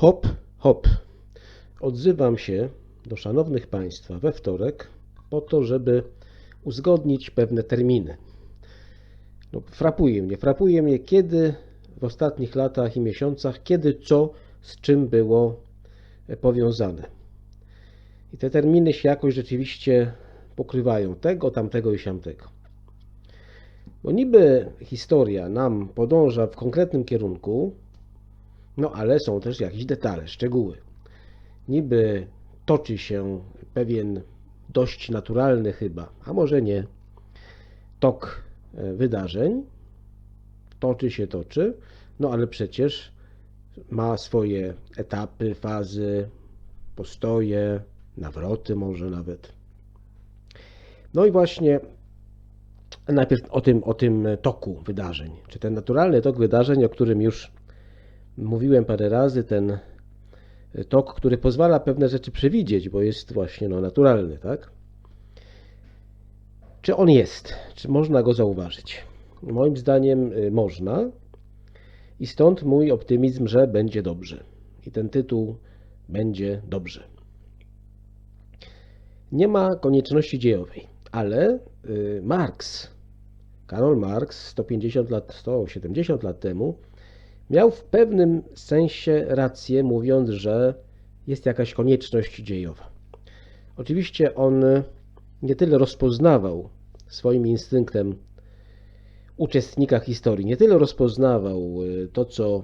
Hop, hop. Odzywam się do szanownych Państwa we wtorek po to, żeby uzgodnić pewne terminy. No, frapuje mnie, frapuje mnie, kiedy w ostatnich latach i miesiącach, kiedy co z czym było e, powiązane. I te terminy się jakoś rzeczywiście pokrywają tego, tamtego i siamtego. Bo niby historia nam podąża w konkretnym kierunku, no ale są też jakieś detale, szczegóły. Niby toczy się pewien dość naturalny chyba, a może nie, tok e, wydarzeń. Toczy się, toczy, no ale przecież ma swoje etapy, fazy, postoje, nawroty może nawet. No i właśnie najpierw o tym, o tym toku wydarzeń, czy ten naturalny tok wydarzeń, o którym już mówiłem parę razy, ten tok, który pozwala pewne rzeczy przewidzieć, bo jest właśnie no, naturalny, tak? Czy on jest? Czy można go zauważyć? Moim zdaniem y, można i stąd mój optymizm, że będzie dobrze. I ten tytuł będzie dobrze. Nie ma konieczności dziejowej, ale y, Marx, Karol Marx 150 lat, 170 lat temu miał w pewnym sensie rację, mówiąc, że jest jakaś konieczność dziejowa. Oczywiście on nie tyle rozpoznawał swoim instynktem uczestnika historii, nie tyle rozpoznawał y, to, co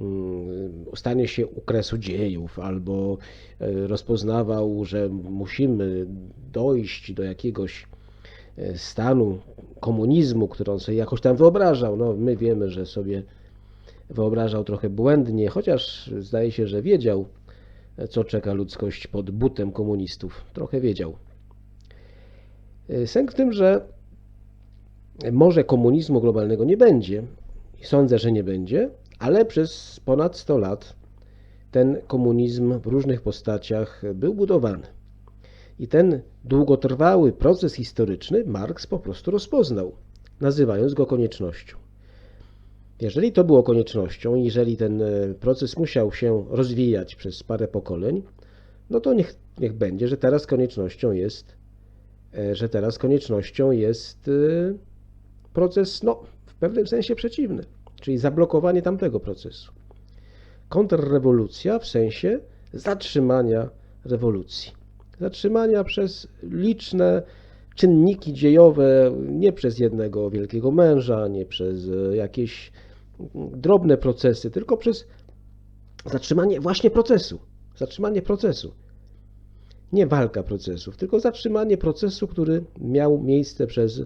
mm, stanie się u kresu dziejów, albo y, rozpoznawał, że musimy dojść do jakiegoś y, stanu komunizmu, który on sobie jakoś tam wyobrażał. No, my wiemy, że sobie wyobrażał trochę błędnie, chociaż zdaje się, że wiedział, co czeka ludzkość pod butem komunistów. Trochę wiedział. Sęk w tym, że może komunizmu globalnego nie będzie, sądzę, że nie będzie, ale przez ponad 100 lat ten komunizm w różnych postaciach był budowany. I ten długotrwały proces historyczny Marx po prostu rozpoznał, nazywając go koniecznością. Jeżeli to było koniecznością, jeżeli ten e, proces musiał się rozwijać przez parę pokoleń, no to niech, niech będzie, że teraz koniecznością jest, e, że teraz koniecznością jest e, proces, no, w pewnym sensie przeciwny, czyli zablokowanie tamtego procesu. Kontrrewolucja w sensie zatrzymania rewolucji. Zatrzymania przez liczne czynniki dziejowe, nie przez jednego wielkiego męża, nie przez jakieś drobne procesy, tylko przez zatrzymanie właśnie procesu. Zatrzymanie procesu. Nie walka procesów, tylko zatrzymanie procesu, który miał miejsce przez,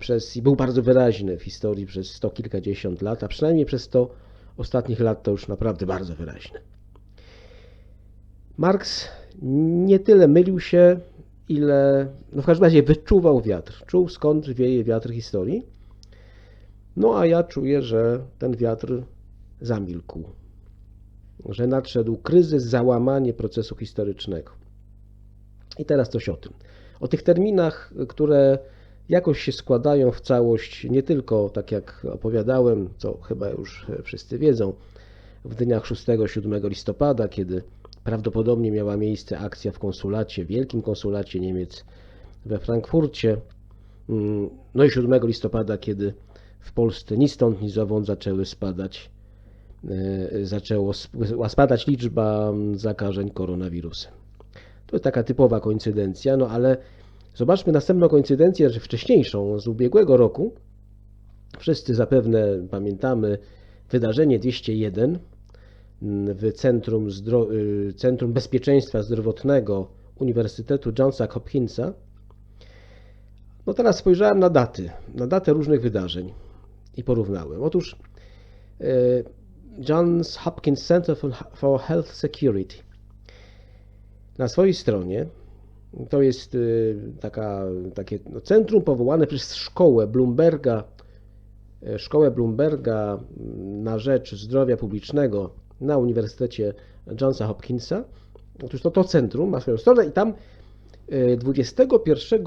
przez i był bardzo wyraźny w historii przez sto kilkadziesiąt lat, a przynajmniej przez sto ostatnich lat to już naprawdę bardzo wyraźny. Marx nie tyle mylił się, ile, no w każdym razie wyczuwał wiatr, czuł skąd wieje wiatr historii no a ja czuję, że ten wiatr zamilkł, że nadszedł kryzys, załamanie procesu historycznego. I teraz coś o tym. O tych terminach, które jakoś się składają w całość, nie tylko tak jak opowiadałem, co chyba już wszyscy wiedzą, w dniach 6-7 listopada, kiedy prawdopodobnie miała miejsce akcja w konsulacie, wielkim konsulacie Niemiec we Frankfurcie, mm, no i 7 listopada, kiedy w Polsce ni stąd, ni zowąd zaczęły spadać, e, zaczęło spadać liczba zakażeń koronawirusem. To jest taka typowa koincydencja, no ale zobaczmy następną koincydencję, że wcześniejszą, z ubiegłego roku. Wszyscy zapewne pamiętamy wydarzenie 201 w Centrum, Zdro y, Centrum Bezpieczeństwa Zdrowotnego Uniwersytetu Johna Hopkinsa. No teraz spojrzałem na daty, na datę różnych wydarzeń i porównałem. Otóż e, Johns Hopkins Center for Health Security na swojej stronie to jest e, taka, takie no, centrum powołane przez szkołę Bloomberga, e, szkołę Bloomberga na rzecz zdrowia publicznego na Uniwersytecie Johnsa Hopkinsa. Otóż to, to centrum ma swoją stronę i tam 21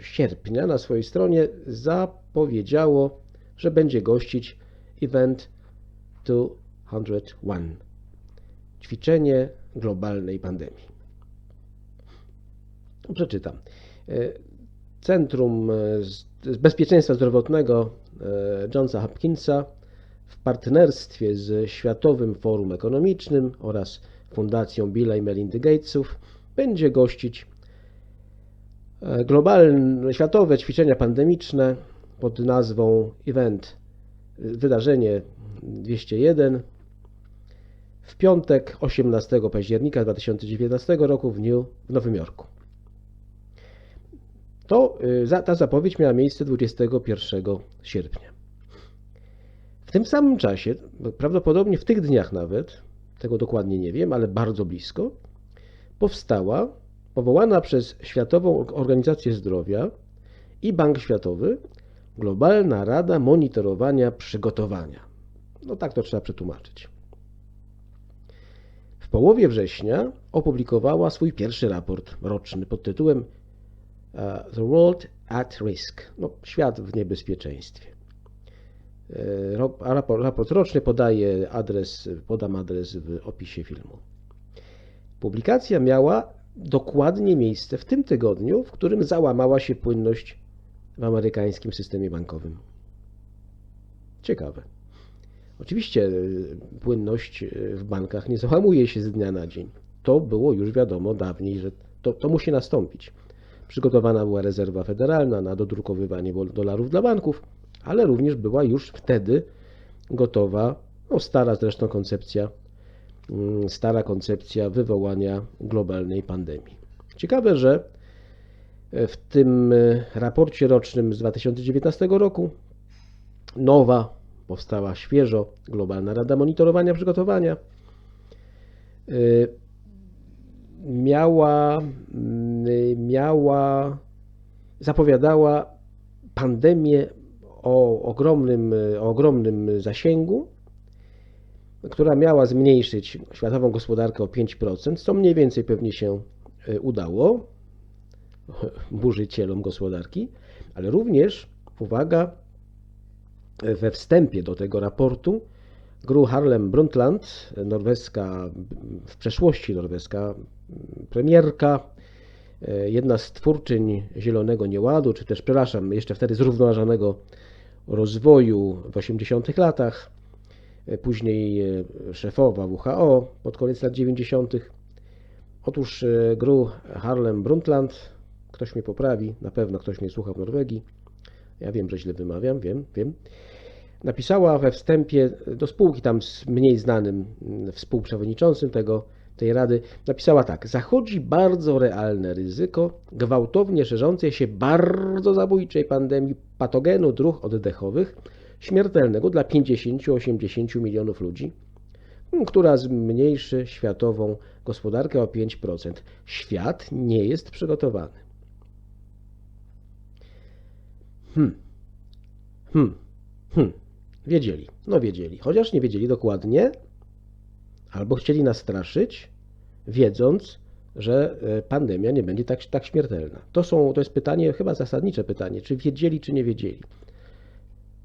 sierpnia na swojej stronie zapowiedziało że będzie gościć Event 201. ćwiczenie globalnej pandemii. Przeczytam. E, Centrum e, Bezpieczeństwa Zdrowotnego e, Johna Hopkinsa w partnerstwie z Światowym Forum Ekonomicznym oraz Fundacją Billa i Melindy Gatesów będzie gościć globalne, światowe ćwiczenia pandemiczne pod nazwą Event e, Wydarzenie 201 w piątek 18 października 2019 roku w, New, w Nowym Jorku. To, y, ta zapowiedź miała miejsce 21 sierpnia. W tym samym czasie, prawdopodobnie w tych dniach nawet, tego dokładnie nie wiem, ale bardzo blisko, powstała powołana przez Światową Organizację Zdrowia i Bank Światowy Globalna Rada Monitorowania Przygotowania. No tak to trzeba przetłumaczyć. W połowie września opublikowała swój pierwszy raport roczny pod tytułem e, The World at Risk. No, świat w niebezpieczeństwie. E, Raport, raport roczny podaje adres, podam adres w opisie filmu. Publikacja miała dokładnie miejsce w tym tygodniu, w którym załamała się płynność w amerykańskim systemie bankowym. Ciekawe. Oczywiście y, płynność y, w bankach nie załamuje się z dnia na dzień. To było już wiadomo dawniej, że to, to musi nastąpić. Przygotowana była rezerwa federalna na dodrukowywanie dolarów dla banków, ale również była już wtedy gotowa, no stara zresztą koncepcja, mm, stara koncepcja wywołania globalnej pandemii. Ciekawe, że w tym y, raporcie rocznym z 2019 roku. Nowa, powstała świeżo Globalna Rada Monitorowania Przygotowania. Y, miała, miała zapowiadała pandemię o ogromnym, o ogromnym zasięgu, która miała zmniejszyć światową gospodarkę o 5%, co mniej więcej pewnie się udało burzycielom gospodarki, ale również, uwaga, we wstępie do tego raportu Gru Harlem Brundtland, norweska, w przeszłości norweska premierka, e, jedna z twórczyń Zielonego Nieładu, czy też, przepraszam, jeszcze wtedy zrównoważonego rozwoju w 80 latach, e, później e, szefowa WHO pod koniec lat 90. Otóż Gru Harlem Brundtland, ktoś mnie poprawi, na pewno ktoś mnie słucha w Norwegii, ja wiem, że źle wymawiam, wiem, wiem, napisała we wstępie do spółki tam z mniej znanym mm, współprzewodniczącym tego, tej rady, napisała tak, zachodzi bardzo realne ryzyko gwałtownie szerzącej się bardzo zabójczej pandemii patogenu dróg oddechowych, śmiertelnego dla 50-80 milionów ludzi, mm, która zmniejszy światową gospodarkę o 5%. Świat nie jest przygotowany. Hmm. Hmm. Hmm. Wiedzieli. No wiedzieli. Chociaż nie wiedzieli dokładnie, albo chcieli nas straszyć, wiedząc, że e, pandemia nie będzie tak, tak śmiertelna. To, są, to jest pytanie, chyba zasadnicze pytanie, czy wiedzieli, czy nie wiedzieli.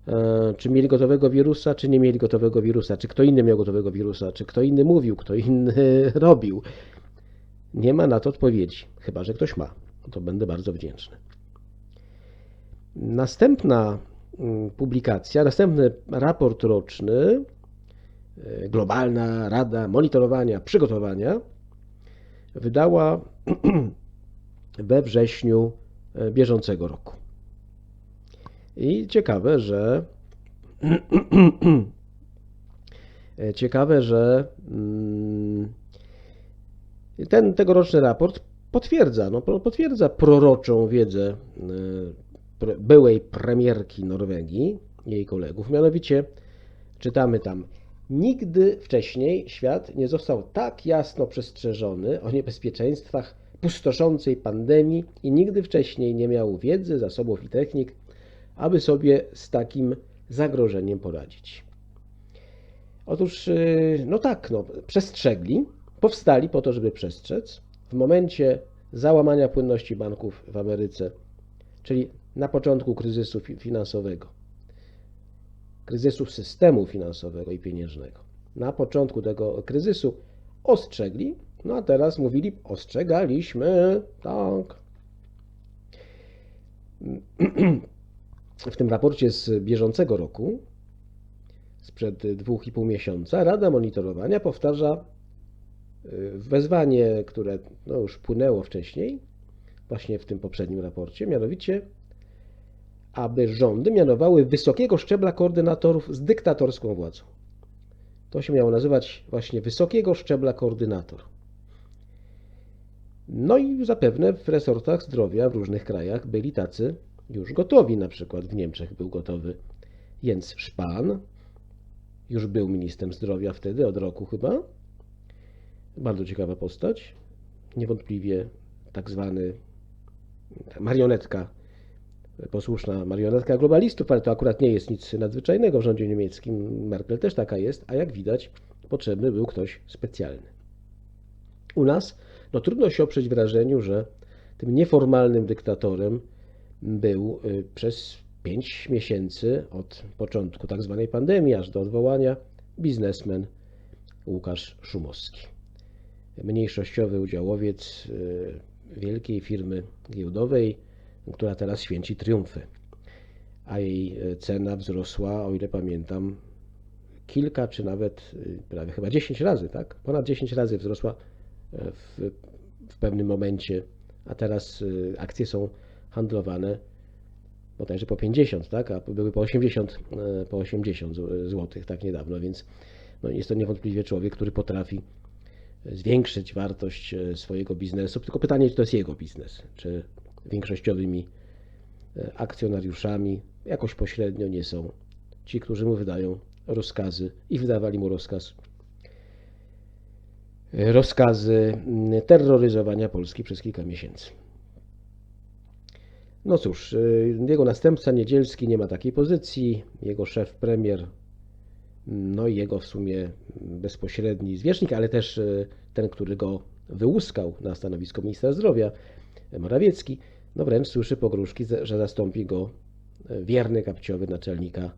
E, Czy mieli gotowego wirusa, czy nie mieli gotowego wirusa, czy kto inny miał gotowego wirusa, czy kto inny mówił, kto inny robił. Nie ma na to odpowiedzi, chyba że ktoś ma. To będę bardzo wdzięczny. Następna mm, publikacja, następny raport roczny, e, Globalna Rada Monitorowania Przygotowania, wydała we wrześniu e, bieżącego roku. I ciekawe, że e, ciekawe, że mm, ten tegoroczny raport potwierdza, no, po- potwierdza proroczą wiedzę byłej premierki Norwegii, jej kolegów. Mianowicie czytamy tam, nigdy wcześniej świat nie został tak jasno przestrzeżony o niebezpieczeństwach pustoszącej pandemii i nigdy wcześniej nie miał wiedzy, zasobów i technik, aby sobie z takim zagrożeniem poradzić. Otóż, yy, no tak, no, przestrzegli, powstali po to, żeby przestrzec. W momencie załamania płynności banków w Ameryce, czyli na początku kryzysu fi- finansowego, kryzysu systemu finansowego i pieniężnego. Na początku tego kryzysu ostrzegli, no a teraz mówili, ostrzegaliśmy, tak. W tym raporcie z bieżącego roku, sprzed dwóch i pół miesiąca, Rada Monitorowania powtarza y, wezwanie, które no, już płynęło wcześniej, właśnie w tym poprzednim raporcie, mianowicie, aby rządy mianowały wysokiego szczebla koordynatorów z dyktatorską władzą. To się miało nazywać właśnie wysokiego szczebla koordynator. No i zapewne w resortach zdrowia w różnych krajach byli tacy już gotowi. Na przykład w Niemczech był gotowy Jens Spahn, już był ministrem zdrowia wtedy, od roku chyba. Bardzo ciekawa postać. Niewątpliwie tak zwany marionetka, posłuszna marionetka globalistów, ale to akurat nie jest nic nadzwyczajnego w rządzie niemieckim. Merkel też taka jest, a jak widać, potrzebny był ktoś specjalny. U nas no trudno się oprzeć wrażeniu, że tym nieformalnym dyktatorem był y, przez 5 miesięcy od początku. Tak pandemii aż do odwołania biznesmen Łukasz Szumowski. Mniejszościowy udziałowiec y, wielkiej firmy giełdowej, która teraz święci triumfy. A jej y, cena wzrosła, o ile pamiętam, kilka czy nawet prawie chyba 10 razy, tak? Ponad 10 razy wzrosła w, w pewnym momencie, a teraz akcje są handlowane bodajże po 50, tak? a były po 80, e, po 80 zł tak niedawno, więc no jest to niewątpliwie człowiek, który potrafi zwiększyć wartość e, swojego biznesu. Tylko pytanie, czy to jest jego biznes, czy większościowymi e, akcjonariuszami jakoś pośrednio nie są ci, którzy mu wydają rozkazy i wydawali mu rozkaz rozkazy terroryzowania Polski przez kilka miesięcy. No cóż, y, jego następca Niedzielski nie ma takiej pozycji, jego szef premier, no i jego w sumie bezpośredni zwierzchnik, ale też ten, który go wyłuskał na stanowisko ministra zdrowia, Morawiecki, no wręcz słyszy pogróżki, że zastąpi go wierny kapciowy naczelnika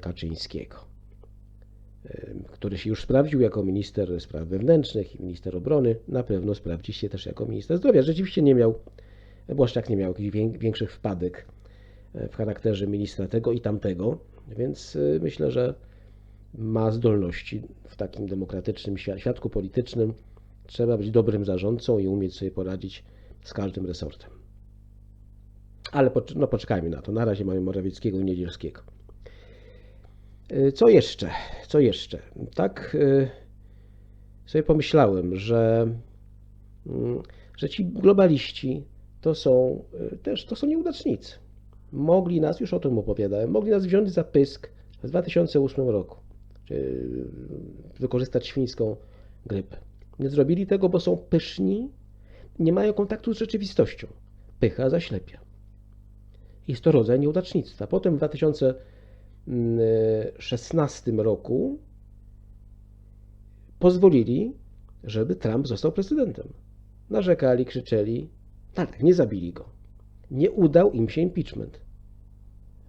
Kaczyńskiego który się już sprawdził jako minister spraw wewnętrznych i minister obrony, na pewno sprawdzi się też jako minister zdrowia. Rzeczywiście nie miał, Błaszczak nie miał jakichś większych wpadek e, w charakterze ministra tego i tamtego, więc e, myślę, że ma zdolności w takim demokratycznym świadku politycznym. Trzeba być dobrym zarządcą i umieć sobie poradzić z każdym resortem. Ale no, poczekajmy na to. Na razie mamy Morawieckiego i Niedzielskiego. Y, co jeszcze? Co jeszcze? Tak y, sobie pomyślałem, że, mm, że ci globaliści to są y, też to są nieudacznicy. Mogli nas, już o tym opowiadałem, mogli nas wziąć za pysk w 2008 roku, czy wykorzystać świńską grypę. Nie zrobili tego, bo są pyszni, nie mają kontaktu z rzeczywistością. Pycha zaślepia. Jest to rodzaj nieudacznictwa. Potem w 2000 2016 roku pozwolili, żeby Trump został prezydentem. Narzekali, krzyczeli, tak, nie zabili go. Nie udał im się impeachment.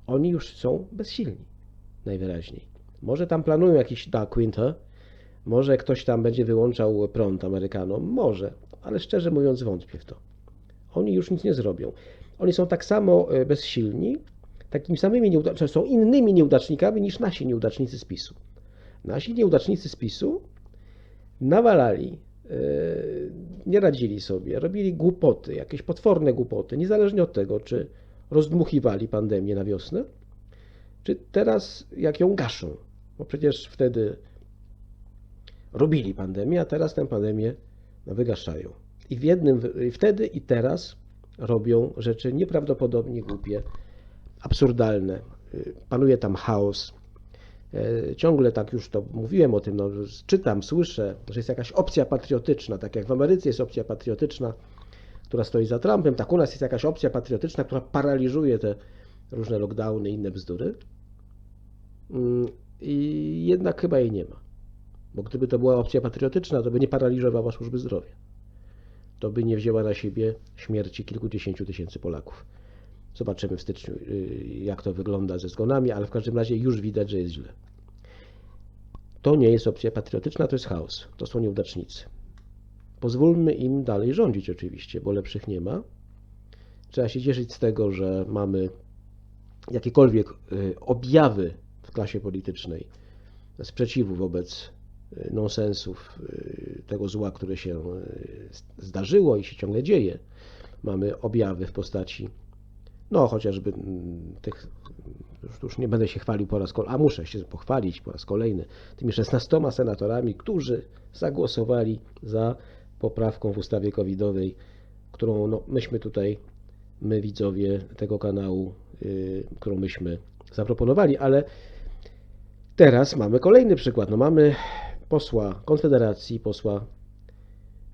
Oni już są bezsilni, najwyraźniej. Może tam planują jakiś Dark Winter, może ktoś tam będzie wyłączał prąd Amerykanom, może, ale szczerze mówiąc wątpię w to. Oni już nic nie zrobią. Oni są tak samo e, bezsilni, takimi samymi są innymi nieudacznikami niż nasi nieudacznicy z. Nasi nieudacznicy z nawalali, e, nie radzili sobie, robili głupoty, jakieś potworne głupoty, niezależnie od tego, czy rozdmuchiwali pandemię na wiosnę, czy teraz jak ją gaszą. Bo przecież wtedy robili pandemię, a teraz tę pandemię wygaszają. I w jednym, wtedy i teraz robią rzeczy nieprawdopodobnie głupie, absurdalne. Y, panuje tam chaos. E, ciągle tak już to mówiłem o tym, no, czytam, słyszę, że jest jakaś opcja patriotyczna, tak jak w Ameryce jest opcja patriotyczna, która stoi za Trumpem, tak u nas jest jakaś opcja patriotyczna, która paraliżuje te różne lockdowny i inne bzdury. Mm, I jednak chyba jej nie ma. Bo gdyby to była opcja patriotyczna, to by nie paraliżowała służby zdrowia. To by nie wzięła na siebie śmierci kilkudziesięciu tysięcy Polaków. Zobaczymy w styczniu, y, jak to wygląda ze zgonami, ale w każdym razie już widać, że jest źle. To nie jest opcja patriotyczna, to jest chaos. To są nieudacznicy. Pozwólmy im dalej rządzić oczywiście, bo lepszych nie ma. Trzeba się cieszyć z tego, że mamy jakiekolwiek y, objawy w klasie politycznej sprzeciwu wobec nonsensów, y, tego zła, które się y, zdarzyło i się ciągle dzieje. Mamy objawy w postaci, no chociażby mm, tych, już, nie będę się chwalił po raz kolejny, a muszę się pochwalić po raz kolejny, tymi 16 senatorami, którzy zagłosowali za poprawką w ustawie covidowej, którą no, myśmy tutaj, my widzowie tego kanału, yy, którą myśmy zaproponowali, ale teraz mamy kolejny przykład. No, mamy posła Konfederacji, posła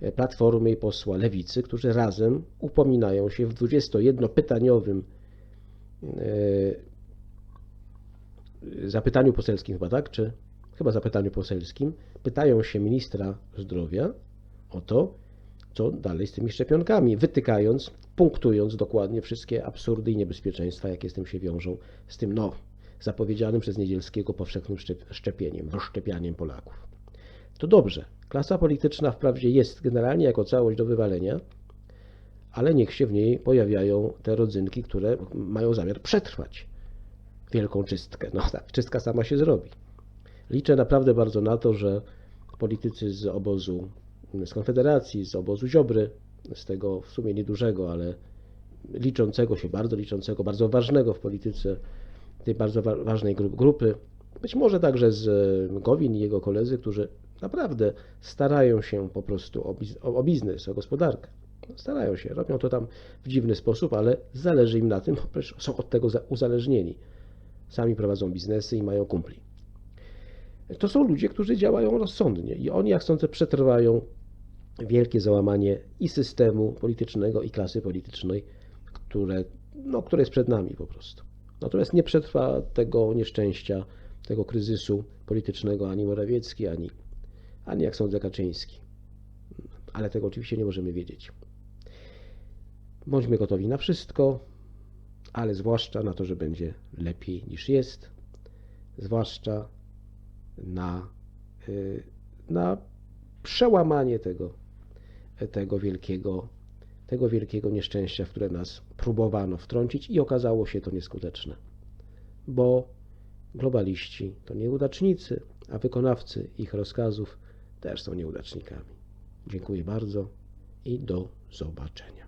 e, Platformy i posła Lewicy, którzy razem upominają się w 21-pytaniowym e, zapytaniu poselskim chyba, tak? Czy chyba zapytaniu poselskim, pytają się ministra zdrowia o to, co dalej z tymi szczepionkami, wytykając, punktując dokładnie wszystkie absurdy i niebezpieczeństwa, jakie z tym się wiążą, z tym no, zapowiedzianym przez Niedzielskiego powszechnym szczep- szczepieniem, wyszczepianiem Polaków. To dobrze, klasa polityczna wprawdzie jest generalnie jako całość do wywalenia, ale niech się w niej pojawiają te rodzynki, które mają zamiar przetrwać wielką czystkę. No czystka sama się zrobi. Liczę naprawdę bardzo na to, że politycy z obozu, z Konfederacji, z obozu Ziobry, z tego w sumie niedużego, ale liczącego się, bardzo liczącego, bardzo ważnego w polityce, tej bardzo wa- ważnej gru- grupy, być może także z Gowin i jego koledzy, którzy naprawdę starają się po prostu o, biz- o, biznes, o gospodarkę. Starają się, robią to tam w dziwny sposób, ale zależy im na tym, bo są od tego za- uzależnieni. Sami prowadzą biznesy i mają kumpli. To są ludzie, którzy działają rozsądnie i oni, jak sądzę, przetrwają wielkie załamanie i systemu politycznego, i klasy politycznej, które, no, które jest przed nami po prostu. Natomiast nie przetrwa tego nieszczęścia, tego kryzysu politycznego ani Morawiecki, ani, ani jak sądzę Kaczyński. Ale tego oczywiście nie możemy wiedzieć. Bądźmy gotowi na wszystko, ale zwłaszcza na to, że będzie lepiej niż jest, zwłaszcza na, y, na przełamanie tego, tego wielkiego, tego wielkiego nieszczęścia, w które nas próbowano wtrącić i okazało się to nieskuteczne. Bo globaliści to nieudacznicy, a wykonawcy ich rozkazów też są nieudacznikami. Dziękuję bardzo i do zobaczenia.